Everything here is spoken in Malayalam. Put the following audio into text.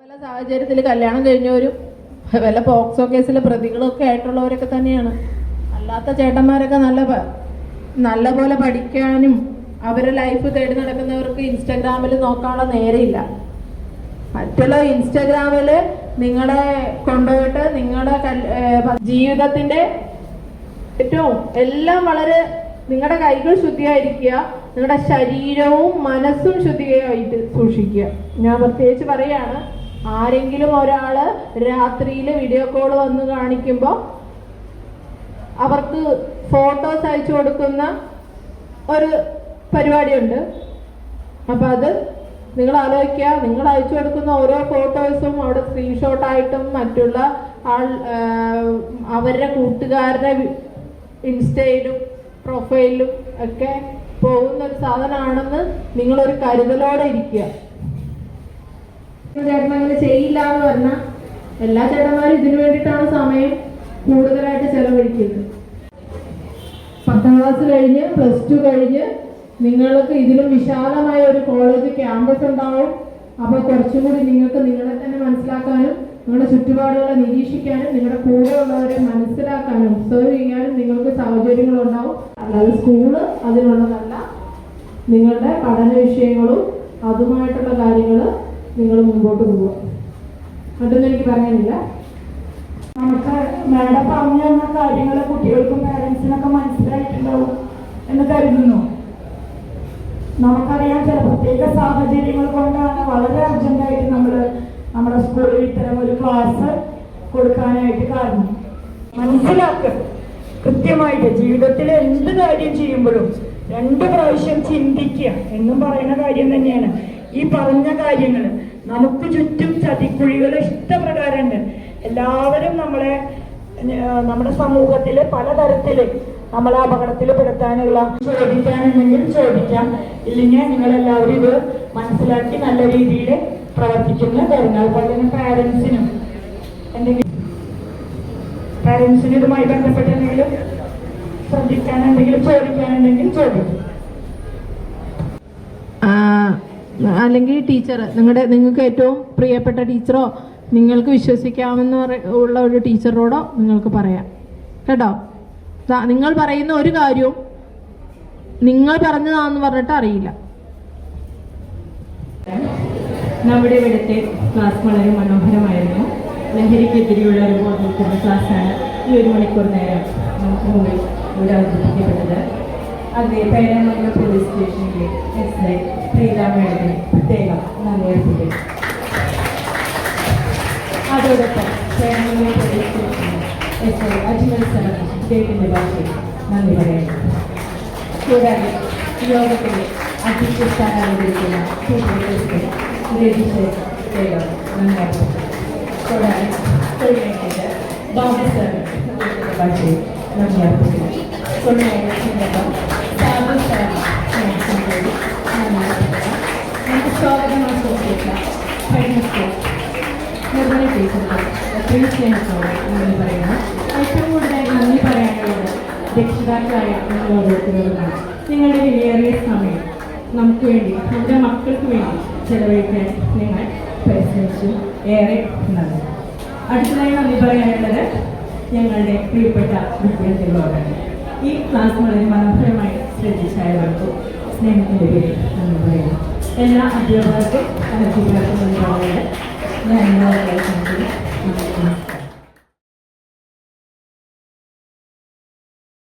പല സാഹചര്യത്തിൽ കല്യാണം കഴിഞ്ഞവരും വല്ല പോക്സോ കേസിലെ പ്രതികളൊക്കെ ആയിട്ടുള്ളവരൊക്കെ തന്നെയാണ്. അല്ലാത്ത ചേട്ടന്മാരൊക്കെ നല്ല നല്ല പോലെ പഠിക്കാനും അവരെ ലൈഫ് തേടി നടക്കുന്നവർക്ക് ഇൻസ്റ്റാഗ്രാമിൽ നോക്കാനുള്ള നേരെയില്ല. മറ്റുള്ള ഇൻസ്റ്റാഗ്രാമിൽ നിങ്ങളെ കൊണ്ടുപോയിട്ട് നിങ്ങളുടെ ജീവിതത്തിന്റെ ഏറ്റവും എല്ലാം വളരെ നിങ്ങളുടെ കൈകൾ ശുദ്ധിയായിരിക്കുക നിങ്ങളുടെ ശരീരവും മനസ്സും ശുദ്ധിയായിട്ട് സൂക്ഷിക്കുക. ഞാൻ പ്രത്യേകിച്ച് പറയാണ് ആരെങ്കിലും ഒരാൾ രാത്രിയിൽ വീഡിയോ കോൾ വന്ന് കാണിക്കുമ്പോൾ അവർക്ക് ഫോട്ടോസ് അയച്ചു കൊടുക്കുന്ന ഒരു പരിപാടിയുണ്ട്. അപ്പം അത് നിങ്ങൾ ആലോചിക്കുക. നിങ്ങൾ അയച്ചു കൊടുക്കുന്ന ഓരോ ഫോട്ടോസും അവിടെ സ്ക്രീൻഷോട്ടായിട്ടും മറ്റുള്ള ആൾ അവരുടെ കൂട്ടുകാരുടെ ഇൻസ്റ്റയിലും പ്രൊഫൈലിലും ഒക്കെ പോകുന്ന ഒരു സാധനമാണെന്ന് നിങ്ങളൊരു കരുതലോടെ ഇരിക്കുക. ചേട്ടൻ അങ്ങനെ ചെയ്യില്ല എന്ന് പറഞ്ഞാൽ എല്ലാ ചേട്ടന്മാരും ഇതിനു വേണ്ടിയിട്ടാണ് സമയം കൂടുതലായിട്ട് ചെലവഴിക്കുന്നത്. പത്താം ക്ലാസ് കഴിഞ്ഞ് പ്ലസ് ടു കഴിഞ്ഞ് നിങ്ങൾക്ക് ഇതിലും വിശാലമായ ഒരു കോളേജ് ക്യാമ്പസ് ഉണ്ടാവും. അപ്പോൾ കുറച്ചും കൂടി നിങ്ങൾക്ക് നിങ്ങളെ തന്നെ മനസ്സിലാക്കാനും നിങ്ങളുടെ ചുറ്റുപാടുകളെ നിരീക്ഷിക്കാനും നിങ്ങളുടെ കൂടെ ഉള്ളവരെ മനസ്സിലാക്കാനും ഒബ്സർവ് ചെയ്യാനും നിങ്ങൾക്ക് സാഹചര്യങ്ങളുണ്ടാവും അല്ലാതെ സ്കൂൾ അതിനുള്ളതല്ല. നിങ്ങളുടെ പഠന വിഷയങ്ങളും അതുമായിട്ടുള്ള കാര്യങ്ങൾ നിങ്ങൾ മുമ്പോട്ട് പോവുക. അതൊന്നും എനിക്ക് പറയാനില്ല. നമുക്ക് മാഡം പറഞ്ഞു തന്ന കാര്യങ്ങൾ കുട്ടികൾക്കും പാരൻസിനൊക്കെ മനസ്സിലായിട്ടുണ്ടാവും എന്ന് കരുതുന്നു. നമുക്കറിയാം ചില പ്രത്യേക സാഹചര്യങ്ങൾ കൊണ്ടാണ് വളരെ അർജന്റായിട്ട് നമ്മൾ നമ്മുടെ സ്കൂളിൽ ഇത്തരം ഒരു ക്ലാസ് കൊടുക്കാനായിട്ട് കാരണം. മനസ്സിലാക്കുക കൃത്യമായിട്ട് ജീവിതത്തിൽ എന്ത് കാര്യം ചെയ്യുമ്പോഴും രണ്ട് പ്രാവശ്യം ചിന്തിക്കുക എന്നും പറയുന്ന കാര്യം തന്നെയാണ്. ഈ പറഞ്ഞ കാര്യങ്ങൾ നമുക്ക് ചുറ്റും ചതിക്കുഴികൾ ഇഷ്ടപ്രകാരമുണ്ട്. എല്ലാവരും നമ്മളെ നമ്മുടെ സമൂഹത്തിൽ പലതരത്തിൽ നമ്മളെ അപകടത്തിൽ പെടുത്താനുള്ള ചോദിക്കാനുണ്ടെങ്കിൽ ചോദിക്കാം. ഇല്ലെങ്കിൽ നിങ്ങൾ എല്ലാവരും ഇത് മനസ്സിലാക്കി നല്ല രീതിയിൽ പ്രവർത്തിക്കുന്ന തരുന്നു അതുപോലെ തന്നെ പാരൻസിനും എന്തെങ്കിലും പാരൻസിന് ഇതുമായി ബന്ധപ്പെട്ട് എന്തെങ്കിലും ശ്രദ്ധിക്കാനുണ്ടെങ്കിൽ ചോദിക്കാനുണ്ടെങ്കിൽ ചോദിക്കും. അല്ലെങ്കിൽ ടീച്ചർ നിങ്ങളുടെ നിങ്ങൾക്ക് ഏറ്റവും പ്രിയപ്പെട്ട ടീച്ചറോ നിങ്ങൾക്ക് വിശ്വസിക്കാമെന്ന് ഉള്ള ഒരു ടീച്ചറോടോ നിങ്ങൾക്ക് പറയാം. കേട്ടോ? നിങ്ങൾ പറയുന്ന ഒരു കാര്യവും നിങ്ങൾ പറഞ്ഞതാണെന്ന് പറഞ്ഞിട്ട് അറിയില്ല. നമ്മുടെ ഇവിടുത്തെ ക്ലാസ് വളരെ മനോഹരമായിരുന്നു. ലഹരിക്കെതിരെയുള്ള ഒരു ബോധവൽക്കരണ ക്ലാസ്സാണ് ഈ ഒരു മണിക്കൂർ നേരം നമുക്ക് മുമ്പിൽ ഇവിടെ അവതരിപ്പിക്കപ്പെട്ടത്. അതേ പേരാമംഗലം പോലീസ് സ്റ്റേഷനിലെ എസ് ഐ പ്രീത മേഡത്തിന് പ്രത്യേകം നന്ദി അർപ്പിക്കുന്നു അതോടൊപ്പം പേരാമംഗലം പോലീസ് സ്റ്റേഷനിലെ എസ് ഐ അജ്മൽ സാറിന് ഇദ്ദേഹത്തിൻ്റെ ഭാഷയിൽ നന്ദി പറയുന്നു കൂടാതെ യോഗത്തിലെ അധ്യക്ഷ സ്ഥാനാലംകരിക്കുന്ന സൂപ്പർ പ്രസിഡന്റ് രജിസ്റ്റർ ടേലർ നന്ദി കൂടാതെ തൊഴിലേറ്റ ബാബു സാറിന് ഇദ്ദേഹത്തിൻ്റെ ഭാഷയിൽ നന്ദി അർപ്പിക്കുന്നു സാറിന് സ്നേഹത്തിന്റെ നന്ദി നന്ദി നിങ്ങളുടെ വിലയേറിയ സമയം നമുക്ക് വേണ്ടി നമ്മുടെ മക്കൾക്ക് വേണ്ടി ചെലവഴിക്കാൻ നിങ്ങൾ പരിശ്രമിച്ചു ഏറെ നന്ദി. അടുത്തതായി നന്ദി പറയാനുള്ളത് ഞങ്ങളുടെ പ്രിയപ്പെട്ട വിദ്യാർത്ഥികളോടാണ്. ഈ ക്ലാസ് വളരെ മനോഹരമായി ശ്രദ്ധിച്ചായവർക്കും സ്നേഹത്തിന്റെ പേര് എന്ന് പറയുന്നു. എല്ലാ അധ്യാപകർക്കും അധ്യാപകർക്കും ഞാൻ